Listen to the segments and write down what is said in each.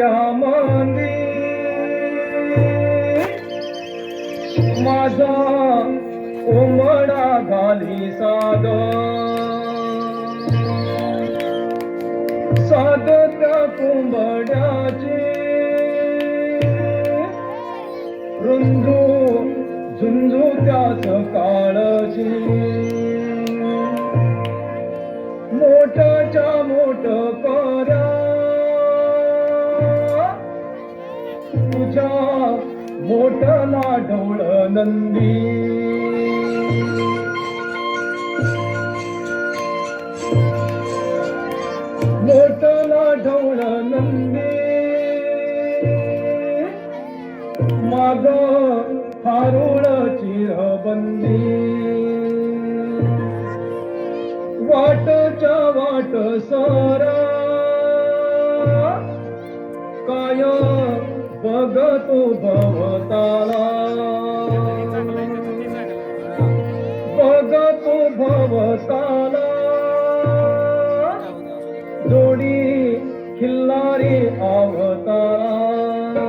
माया मंदी। माझा उमडा घाली साद साद त्या कुंबड्याची रुंजू झुंजू त्या सकाळची। मोठ्याच्या मोठ करा तुझ्या मोठला ढोळ नंदी. मोठला ढोळ नंदी. माग हारुळ चिरबंदी. वाटच्या वाट सारा बघतो भवताला बघतो भवताला जोडी खिल्लारी आवताला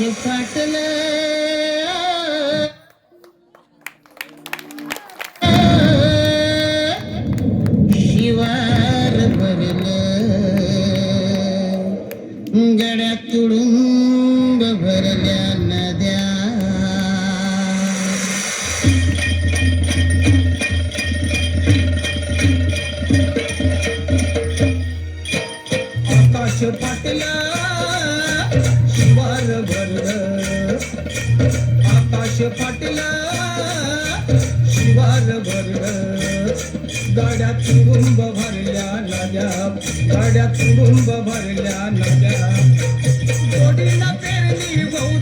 Şefkatle गाड्या तुडुंब भरल्या नद्या. गाड्या तुडुंब भरल्या नद्या. जोडीला पेरणी होऊ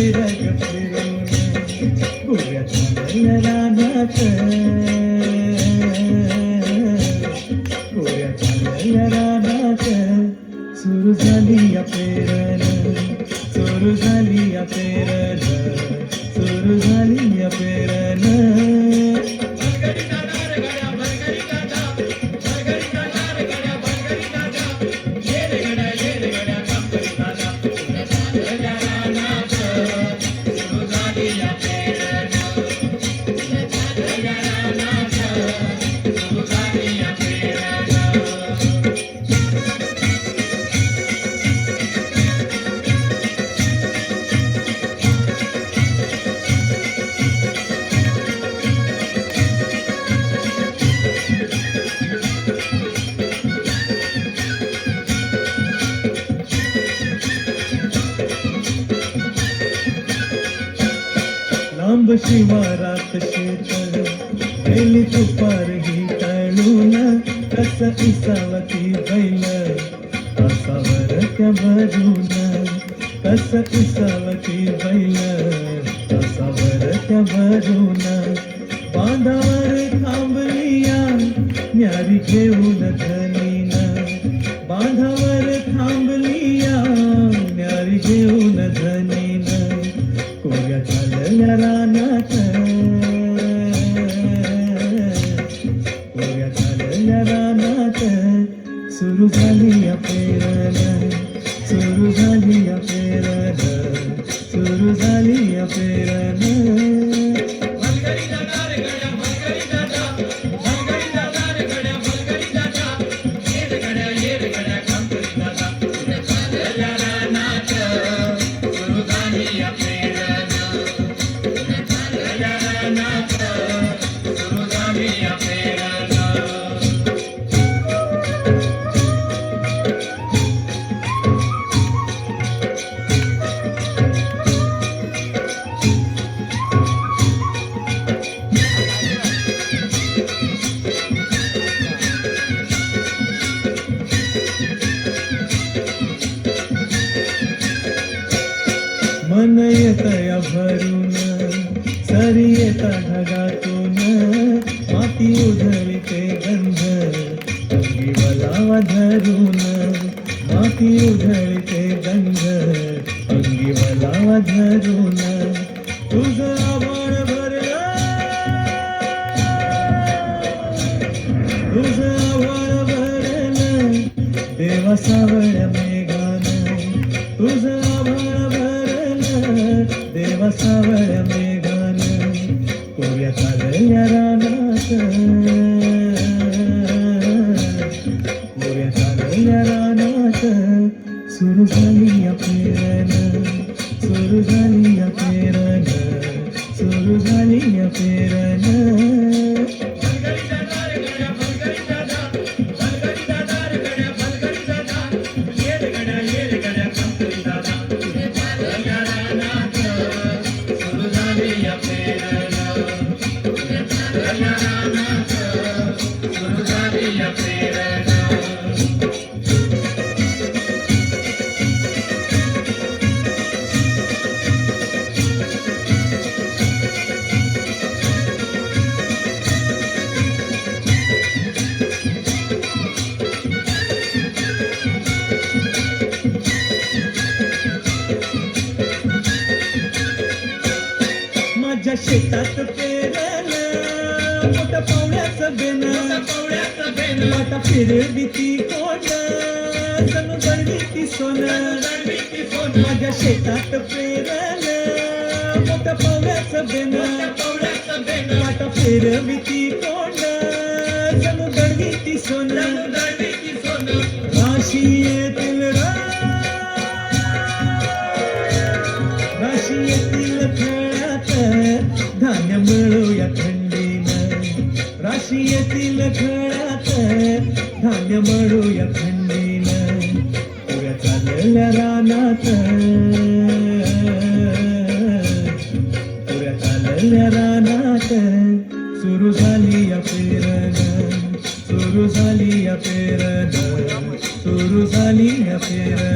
I'm not sure. लांब शिवारात शेतळ गेली तुपार ही तळून कस इसावती बैल. असावर त्या भरून कस इसावती बैल. असावर त्या भरून बांधावर थांबलिया न्यारी घेऊन धनीन येतया भरून सरी येता ढगातून माती उधळीते गंध अंगी वलावा धरून माती उधळीते गंध अंगी वलावा धरून तुझं आवड भरलं तुझं आवड भरलं देवा सावळ അവരമേകാന് കൊറിയ കലഞ്ഞരാനാഥ माझ्या शेतात पेरलं पावड्याचं बेन पावड्याचं बेन मोठा फिरवी ती कोण जणू गळवी ती सोन माझ्या शेतात पेरलं मोठं पावड्याचं बेन पावड्याचं बेन मोठा फिरवी ती कोण जणू गळवी ती सोन गळवी सोन येतील येतील खेळात धान्य मळूया थंडीनं पुऱ्या चालल्या रानात. पुऱ्या चालल्या रानात. सुरू झाली या पेरण. सुरू झाली या पेरण. सुरू झाली या पेरण.